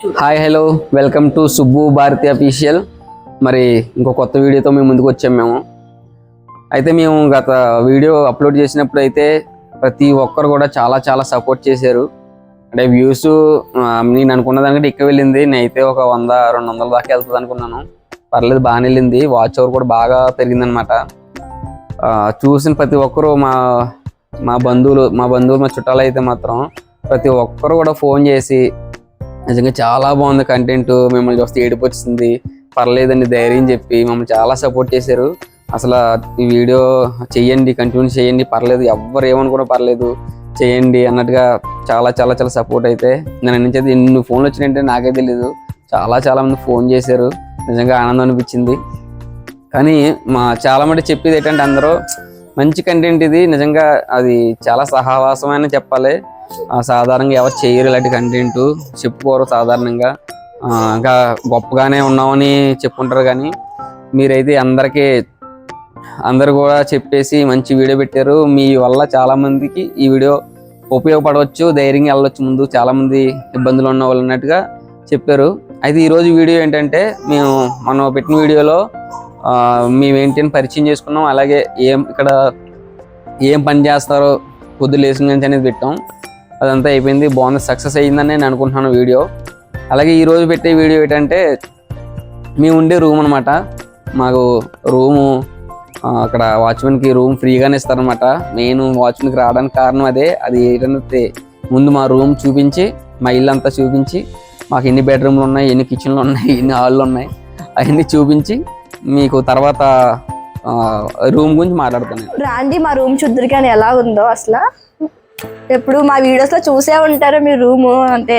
Hi hello welcome to Subbu Bharathi official మరి ఇంకో కొత్త వీడియోతో మేము ముందుకు వచ్చాము మేము. అయితే మేము గత వీడియో అప్లోడ్ చేసినప్పుడు అయితే ప్రతి ఒక్కరు కూడా చాలా చాలా సపోర్ట్ చేశారు. అంటే వ్యూస్ నేను అనుకున్న దానికంటే ఎక్కువ వెళ్ళింది. నేనైతే ఒక వంద రెండు వందల దాకా వెళ్తుంది అనుకున్నాను. పర్లేదు బాగానే వెళ్ళింది. వాచ్ అవర్ కూడా బాగా పెరిగిందనమాట చూసిన ప్రతి ఒక్కరు మా మా బంధువులు మా బంధువులు మా చుట్టాలు అయితే మాత్రం ప్రతి ఒక్కరు కూడా ఫోన్ చేసి నిజంగా చాలా బాగుంది కంటెంట్ మిమ్మల్ని చూస్తే ఏడుపు వచ్చింది పర్లేదండి ధైర్యం చెప్పి మమ్మల్ని చాలా సపోర్ట్ చేశారు. అసలు ఈ వీడియో చేయండి కంటిన్యూ చేయండి పర్లేదు ఎవ్వరు ఏమనుకున్నా పర్లేదు. చేయండి అన్నట్టుగా చాలా చాలా చాలా సపోర్ట్ అయితే. నేను నుంచి అయితే ఎన్ని ఫోన్లు వచ్చినాయంటే నాకే తెలియదు చాలా చాలా మంది ఫోన్ చేశారు. నిజంగా ఆనందం అనిపించింది. కానీ మా చాలా మంది చెప్పేది ఏంటంటే అందరూ మంచి కంటెంట్ ఇది. నిజంగా అది చాలా సహవాసమైన చెప్పాలి. సాధారణంగా ఎవరు చేయరు ఇలాంటి కంటెంట్ చెప్పుకోరు సాధారణంగా. ఇంకా గొప్పగానే ఉన్నామని చెప్పుకుంటారు కానీ మీరైతే అందరికీ అందరు కూడా చెప్పేసి మంచి వీడియో పెట్టారు. మీ వల్ల చాలామందికి ఈ వీడియో ఉపయోగపడవచ్చు ధైర్యంగా వెళ్ళొచ్చు ముందు. చాలామంది ఇబ్బందులు ఉన్న వాళ్ళు అన్నట్టుగా చెప్పారు. అయితే ఈరోజు వీడియో ఏంటంటే మేము మనం పెట్టిన వీడియోలో మేము ఏంటి అని పరిచయం చేసుకున్నాం. అలాగే ఏం ఇక్కడ ఏం పని చేస్తారో పొద్దు లేచిన అనేది పెట్టాం. అదంతా అయిపోయింది. బాగుంది. సక్సెస్ అయ్యిందని నేను అనుకుంటున్నాను వీడియో. అలాగే ఈరోజు పెట్టే వీడియో ఏంటంటే మేము ఉండే రూమ్ అనమాట మాకు రూము అక్కడ వాచ్మెన్కి రూమ్ ఫ్రీగానే ఇస్తారనమాట మెయిన్ వాచ్మెన్కి రావడానికి కారణం అదే. అది ఏంటంటే ముందు మా రూమ్ చూపించి మా ఇల్లు అంతా చూపించి మాకు ఎన్ని బెడ్రూమ్లు ఉన్నాయి ఎన్ని కిచెన్లు ఉన్నాయి ఎన్ని హాళ్ళు ఉన్నాయి అవన్నీ చూపించి మీకు తర్వాత రూమ్ గురించి మాట్లాడుతున్నాను రాండి మా రూమ్ చూద్దరు కానీ ఎలా ఉందో అసలు. ఎప్పుడు మా వీడియోస్లో చూసే ఉంటారు మీ రూమ్ అంటే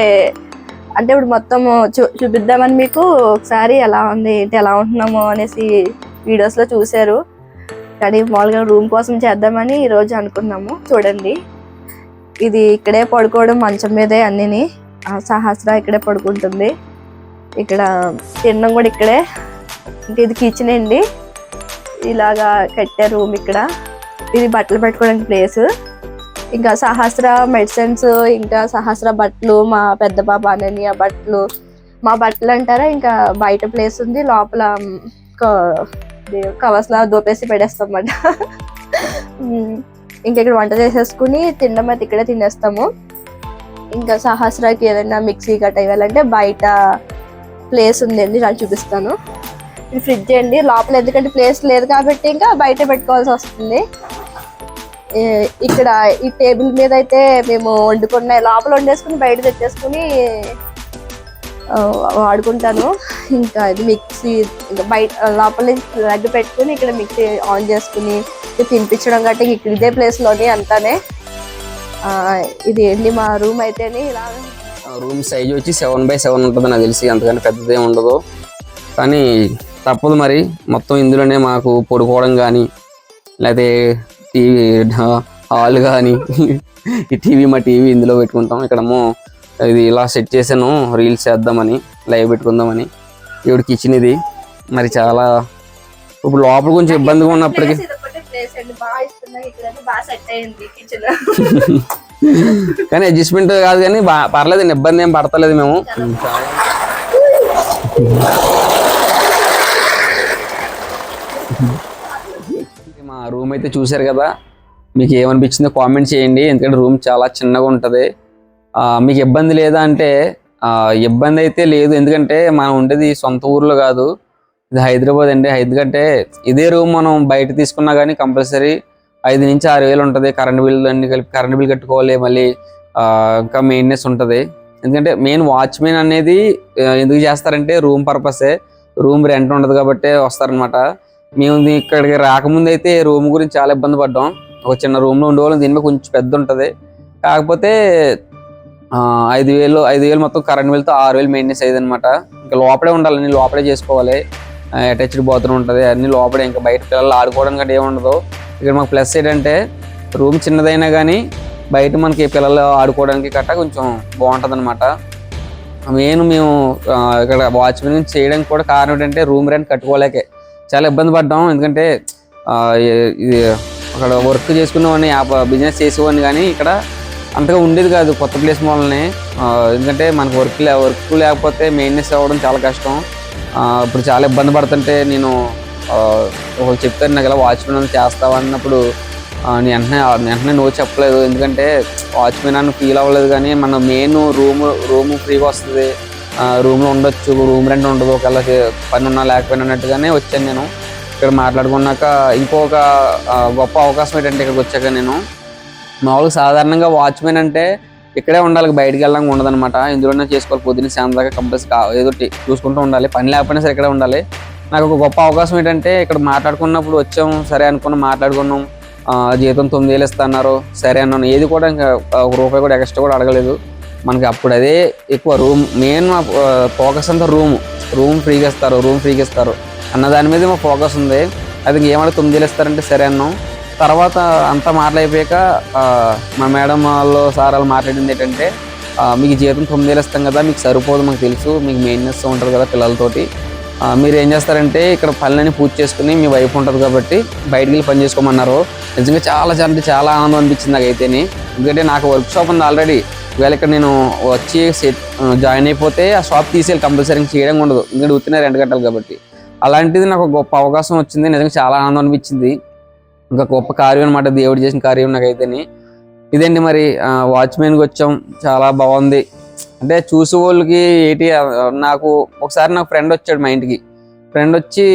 అంటే ఇప్పుడు మొత్తం చూ చూపిద్దామని మీకు ఒకసారి ఎలా ఉంది ఏంటి ఎలా ఉంటున్నాము అనేసి వీడియోస్లో చూసారు కానీ మామూలుగా రూమ్ కోసం చేద్దామని ఈ రోజు అనుకున్నాము. చూడండి. ఇది ఇక్కడే పడుకోవడం మంచం మీదే అన్నిని. ఆ సహస్ర ఇక్కడే పడుకుంటుంది. ఇక్కడ తినడం కూడా ఇక్కడే. ఇంకా ఇది కిచెన్ అండి. ఇలాగా కట్టారు రూమ్ ఇక్కడ. ఇది బట్టలు పెట్టుకోవడానికి ప్లేస్ ఇంకా సహస్ర మెడిసిన్స్ ఇంకా సహస్ర బట్టలు మా పెద్ద పాప అనని ఆ బట్టలు మా బట్టలు అంటారా ఇంకా బయట ప్లేస్ ఉంది లోపల కవర్స్ లా దోపేసి పెడేస్తాం ఇంకా ఇక్కడ వంట చేసేసుకుని తినడం అయితే ఇక్కడే తినేస్తాము. ఇంకా సహస్రకి ఏదైనా మిక్సీ గట్ట ఇవ్వాలంటే బయట ప్లేస్ ఉందండి నాకు చూపిస్తాను. ఇది ఫ్రిడ్జ్ అండి లోపల ఎందుకంటే ప్లేస్ లేదు కాబట్టి ఇంకా బయట పెట్టుకోవాల్సి వస్తుంది. ఇక్కడ ఈ టేబుల్ మీద అయితే మేము వండుకున్న లోపల వండేసుకుని బయట తెచ్చేసుకుని వాడుకుంటాను. ఇంకా ఇది మిక్సీ ఇంకా బయట లోపల రెడ్ పెట్టుకుని ఇక్కడ మిక్సీ ఆన్ చేసుకుని తినిపించడం గట్రా ఇక్కడ ఇదే ప్లేస్లోని అంతానే. ఇది ఏంటి మా రూమ్ అయితేనే ఇలా. రూమ్ సైజ్ వచ్చి సెవెన్ బై సెవెన్ ఉంటుంది నాకు తెలిసి అంతకంటే పెద్దదే ఉండదు. కానీ తప్పదు మరి మొత్తం ఇందులోనే మాకు పడుకోవడం కానీ లేకపోతే టీవీ హాల్ కానీ ఈ టీవీ మా టీవీ ఇందులో పెట్టుకుంటాం. ఇక్కడేమో ఇది ఇలా సెట్ చేశాను రీల్స్ చేద్దామని లైవ్ పెట్టుకుందామని. ఇప్పుడు కిచెన్ ఇది. మరి చాలా ఇప్పుడు లోపల కొంచెం ఇబ్బందిగా ఉన్నప్పటికీ కానీ అడ్జస్ట్మెంట్ కాదు కానీ పర్లేదు ఇబ్బంది ఏం పడతలేదు మేము. రూమ్ అయితే చూశారు కదా. మీకు ఏమనిపించిందో కామెంట్ చేయండి. ఎందుకంటే రూమ్ చాలా చిన్నగా ఉంటుంది. మీకు ఇబ్బంది లేదా అంటే ఇబ్బంది అయితే లేదు. ఎందుకంటే మనం ఉండేది సొంత ఊర్లో కాదు. ఇది హైదరాబాద్ అండి. ఎందుకంటే ఇదే రూమ్ మనం బయట తీసుకున్నా కానీ కంపల్సరీ ఐదు నుంచి ఆరు వేలు ఉంటుంది. కరెంట్ బిల్ అన్ని కలిపి కరెంట్ బిల్ కట్టుకోవాలి మళ్ళీ ఇంకా మెయింటెనెన్స్ ఉంటుంది. ఎందుకంటే మెయిన్ వాచ్మెన్ అనేది ఎందుకు చేస్తారంటే రూమ్ పర్పసే రూమ్ రెంట్ ఉండదు కాబట్టి వస్తారనమాట మేము ఇక్కడికి రాకముందు అయితే రూమ్ గురించి చాలా ఇబ్బంది పడ్డాం. ఒక చిన్న రూమ్లో ఉండేవాళ్ళం. దీని మీద కొంచెం పెద్ద ఉంటుంది. కాకపోతే ఐదు వేలు ఐదు వేలు మొత్తం కరెంట్ బిల్తో ఆరు వేలు మెయింటెన్స్ అయ్యేది అనమాట ఇంకా లోపలే ఉండాలి. లోపలే చేసుకోవాలి. అటాచ్డ్ బాత్రూమ్ ఉంటుంది. అన్ని లోపలే. ఇంకా బయట పిల్లలు ఆడుకోవడానికి అంటే ఏముండదు ఇక్కడ మాకు ప్లస్ ఏంటంటే రూమ్ చిన్నదైనా కానీ బయట మనకి పిల్లలు ఆడుకోవడానికి గట్టా కొంచెం బాగుంటుంది అనమాట మెయిన్ మేము ఇక్కడ వాచ్మెన్ చేయడానికి కూడా కారణం ఏంటంటే రూమ్ రెంట్ కట్టుకోలేకే. చాలా ఇబ్బంది పడ్డాం. ఎందుకంటే ఇది అక్కడ వర్క్ చేసుకునేవాడిని బిజినెస్ చేసేవాడిని కానీ ఇక్కడ అంతగా ఉండేది కాదు కొత్త ప్లేస్ మూలనే ఎందుకంటే మనకు వర్క్ లే వర్క్ లేకపోతే మెయింటెనెన్స్ అవ్వడం చాలా కష్టం. ఇప్పుడు చాలా ఇబ్బంది పడుతుంటే నేను ఒకరు చెప్తాను నాకు ఇలా వాచ్మెన్ చేస్తావా? అన్నప్పుడు నేను వెంటనే వెంటనే నో చెప్పలేదు. ఎందుకంటే వాచ్మెన్ అని ఫీల్ అవ్వలేదు కానీ మన మెయిన్ రూమ్ రూమ్ ఫ్రీగా వస్తుంది. రూమ్లో ఉండొచ్చు. రూమ్ రెంట్ ఉండదు. ఒకవేళ పని ఉన్నా లేకపోయినా అన్నట్టుగానే వచ్చాను నేను. ఇక్కడ మాట్లాడుకున్నాక ఇంకొక గొప్ప అవకాశం ఏంటంటే ఇక్కడికి వచ్చాక నేను. మామూలుగా సాధారణంగా వాచ్మెన్ అంటే ఇక్కడే ఉండాలి. బయటికి వెళ్ళడం ఉండదనమాట ఇందులోనే చేసుకోవాలి. పొద్దున్న సాయంత్రం దాకా కంపల్సరీ కా ఏదో చూసుకుంటూ ఉండాలి. పని లేకపోయినా సరే ఇక్కడే ఉండాలి. నాకు ఒక గొప్ప అవకాశం ఏంటంటే ఇక్కడ మాట్లాడుకున్నప్పుడు వచ్చాము. సరే అనుకున్నాం మాట్లాడుకున్నాం. జీతం తొమ్మిది వేలు ఇస్తా అన్నారు. సరే అన్నాను. ఏది కూడా ఇంకా ఒక రూపాయి కూడా ఎక్స్ట్రా కూడా అడగలేదు. మనకి అప్పుడు అదే ఎక్కువ రూమ్ మెయిన్ మా ఫోకస్ అంతా రూమ్. రూమ్ ఫ్రీగా ఇస్తారు రూమ్ ఫ్రీగా ఇస్తారు. అన్న దాని మీద మా ఫోకస్ ఉంది. అది ఏమైనా తొమ్మిది వేలు ఇస్తారంటే సరే అన్నాం. తర్వాత అంతా మాట్లాడిపోయాక మా మేడం వాళ్ళు సార్ వాళ్ళు మాట్లాడింది ఏంటంటే మీకు జీతం తొమ్మిది వేలు ఇస్తాం కదా మీకు సరిపోదు మాకు తెలుసు మీకు మెయింటెనెన్స్ ఉంటుంది కదా పిల్లలతోటి. మీరు ఏం చేస్తారంటే ఇక్కడ పనులన్నీ పూర్తి చేసుకుని మీ వైఫ్ ఉంటుంది కాబట్టి బయటికి వెళ్ళి పని చేసుకోమన్నారు. నిజంగా చాలా చాలా అంటే చాలా ఆనందం అనిపించింది నాకైతేనే. ఎందుకంటే నాకు వర్క్ షాప్ ఉంది ఆల్రెడీ ఒకవేళ ఇక్కడ నేను వచ్చి జాయిన్ అయిపోతే ఆ షాప్ తీసేయాలి కంపల్సరీ చేయడం ఉండదు. ఎందుకంటే ఉత్తిన రెండు గంటలు కాబట్టి. అలాంటిది నాకు గొప్ప అవకాశం వచ్చింది. నిజంగా చాలా ఆనందం అనిపించింది. ఇంకా గొప్ప కార్యం అనమాట దేవుడు చేసిన కార్యం నాకైతేని. ఇదండి మరి వాచ్మెన్కి వచ్చాం. చాలా బాగుంది. అంటే చూసే వాళ్ళకి ఏంటి నాకు ఒకసారి నాకు ఫ్రెండ్ వచ్చాడు మా ఇంటికి. ఫ్రెండ్ వచ్చి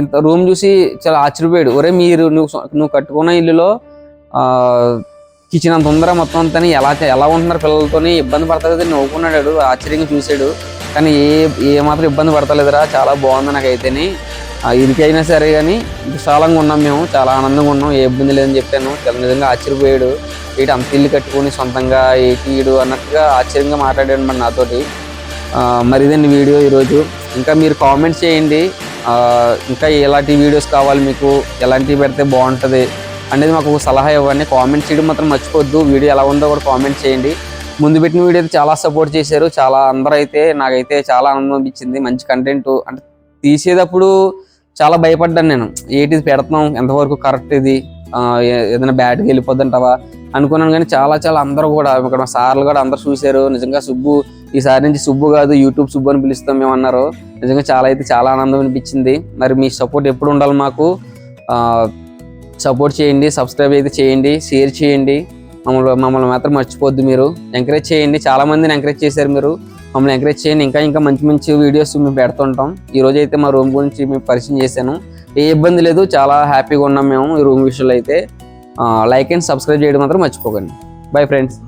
ఇంత రూమ్ చూసి చాలా ఆశ్చర్యపోయాడు. ఒరే మీరు నువ్వు నువ్వు కట్టుకున్న ఇల్లులో కిచెన్ అంత ఉందరా మొత్తం అంతా ఎలా ఎలా ఉంటున్నారు పిల్లలతోని? ఇబ్బంది పడతలేదు నవ్వుకున్నాడు ఆశ్చర్యంగా చూశాడు. కానీ ఏ ఏ మాత్రం ఇబ్బంది పడతలేదురా చాలా బాగుంది నాకైతేని. ఇదికైనా సరే కానీ విశాలంగా ఉన్నాం మేము చాలా ఆనందంగా ఉన్నాం ఏ ఇబ్బంది లేదని చెప్పాను. చాలా నిజంగా ఆశ్చర్యపోయాడు. ఏంటి అంత ఇల్లు కట్టుకొని సొంతంగా ఏంటి అన్నట్టుగా ఆశ్చర్యంగా మాట్లాడాడు మరి నాతోటి. మరి ఇదండి వీడియో ఈరోజు. ఇంకా మీరు కామెంట్స్ చేయండి. ఇంకా ఎలాంటి వీడియోస్ కావాలి మీకు? ఎలాంటివి పెడితే బాగుంటుంది? అనేది మాకు ఒక సలహా ఇవ్వండి. కామెంట్ చేయడం మాత్రం మర్చిపోద్దు వీడియో ఎలా ఉందో కూడా కామెంట్ చేయండి. ముందు పెట్టిన వీడియో అయితే చాలా సపోర్ట్ చేశారు. చాలా అందరూ అయితే నాకైతే చాలా ఆనందం అనిపించింది. మంచి కంటెంట్ అంటే తీసేటప్పుడు చాలా భయపడ్డాను నేను. ఏటి ఇది ఎంతవరకు కరెక్ట్ ఇది? ఏదైనా బ్యాట్కి వెళ్ళిపోద్దంటావా? అనుకున్నాను కానీ చాలా చాలా అందరూ కూడా ఇక్కడ మా సార్లు కూడా అందరూ చూశారు. నిజంగా సుబ్బు ఈసారి నుంచి సుబ్బు కాదు యూట్యూబ్ సుబ్బు అని పిలుస్తాం మేము అన్నారు నిజంగా చాలా అయితే చాలా ఆనందం అనిపించింది. మరి మీ సపోర్ట్ ఎప్పుడు ఉండాలి మాకు? సపోర్ట్ చేయండి సబ్స్క్రైబ్ అయితే చేయండి షేర్ చేయండి. మమ్మల్ని మమ్మల్ని మాత్రం మర్చిపోద్దు మీరు. ఎంకరేజ్ చేయండి. చాలా మందిని ఎంకరేజ్ చేశారు మీరు. మమ్మల్ని ఎంకరేజ్ చేయండి. ఇంకా ఇంకా మంచి మంచి వీడియోస్ మేము పెడుతుంటాం. ఈ రోజు అయితే మా రూమ్ గురించి మేము పరిచయం చేశాను. ఏ ఇబ్బంది లేదు. చాలా హ్యాపీగా ఉన్నాం మేము ఈ రూమ్ విషయంలో అయితే. లైక్ అండ్ సబ్స్క్రైబ్ చేయడం మాత్రం మర్చిపోకండి. Bye friends